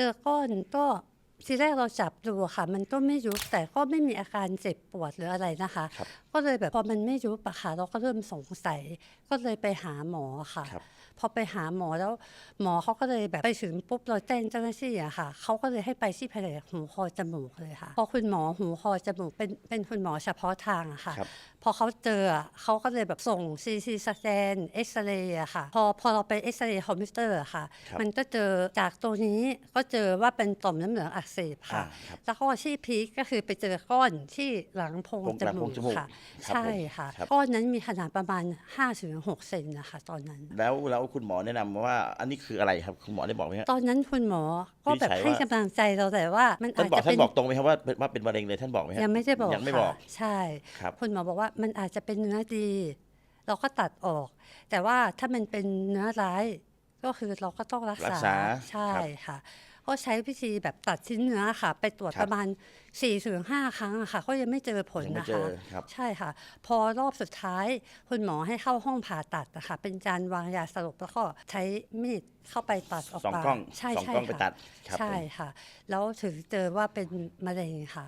เจอก้อนก็ ทีแรกเราจับดูอะค่ะ มันก็ไม่ยุบแต่ก็ไม่มีอาการเจ็บปวดหรืออะไรนะคะครับก็เลยแบบพอมันไม่ยุบอะค่ะเราก็เริ่มสงสัย ก็เลยไปหาหมอค่ะครับพอไปหาหมอแล้ว หมอเขาก็เลยแบบไปถึงปุ๊บเราแจ้งเจ้าหน้าที่อะค่ะเขาก็เลยให้ไปที่แผนกหูคอจมูกเลยค่ะ พอคุณหมอหูคอจมูกเป็นเป็นคุณหมอเฉพาะทางอะค่ะครับพอเขาเจออะเขาก็เลยแบบส่งซีซีสแกนเอ็กซเรย์อะค่ะ พอพอเราไปเอ็กซเรย์คอมพิวเตอร์อะค่ะครับมันก็เจอจากตัวนี้ก็เจอว่าเป็นต่อมน้ำเหลืองอักเสบค่ะ อ่าครับแล้วก็ที่พีคก็คือไปเจอก้อนที่หลังโพรงตรงจหลังโพมูรงกจมูกค่ะ ครับใช่ผมค่ะ ครับ ก้อนนั้นมีขนาดประมาณ 5-6เซนนะคะตอนนั้น แล้วแล้วคุณหมอแนะนำว่าอันนี้คืออะไรครับ คุณหมอได้บอกไหมฮะ ตอนนั้นคุณหมอก็แบบวินิจฉัยให้ว่า กำลังใจเราแต่ว่ามันท่าอานจบอกจะท่าเป็นนบอกตรงไหมครับว่าว่าเป็นมะเร็งเลยท่านบอกไหมฮะยังไม่ได้บอกยังไม่ค่ะบอกใช่ ครับ คุณหมอบอกว่ามันอาจจะเป็นเนื้อดี เราก็ตัดออก แต่ว่าถ้ามันเป็นเนื้อร้ายก็คือเราก็ต้องรักรัษากษาใช่ครับ ค่ะ ก็ใช้วิธีแบบตัดชิ้นเนื้อค่ะ ไปตรวจครับประมาณ4ี่ถึงห้าครั้งอะค่ะ ก็ยังไม่เจอผลยังไม่นะเจคะ อครับ ใช่ค่ะ พอรอบสุดท้าย คุณหมอให้เข้าห้องผ่าตัดอะค่ะเป็นการวางยาสลบแล้วก็ใช้มีดเข้าไปตัดออกสองมากล้องใช่สองใช่กล้องไปค่ะตัดครับใช่ผมค่ะ แล้วถึงเจอว่าเป็นมะเร็งค่ะ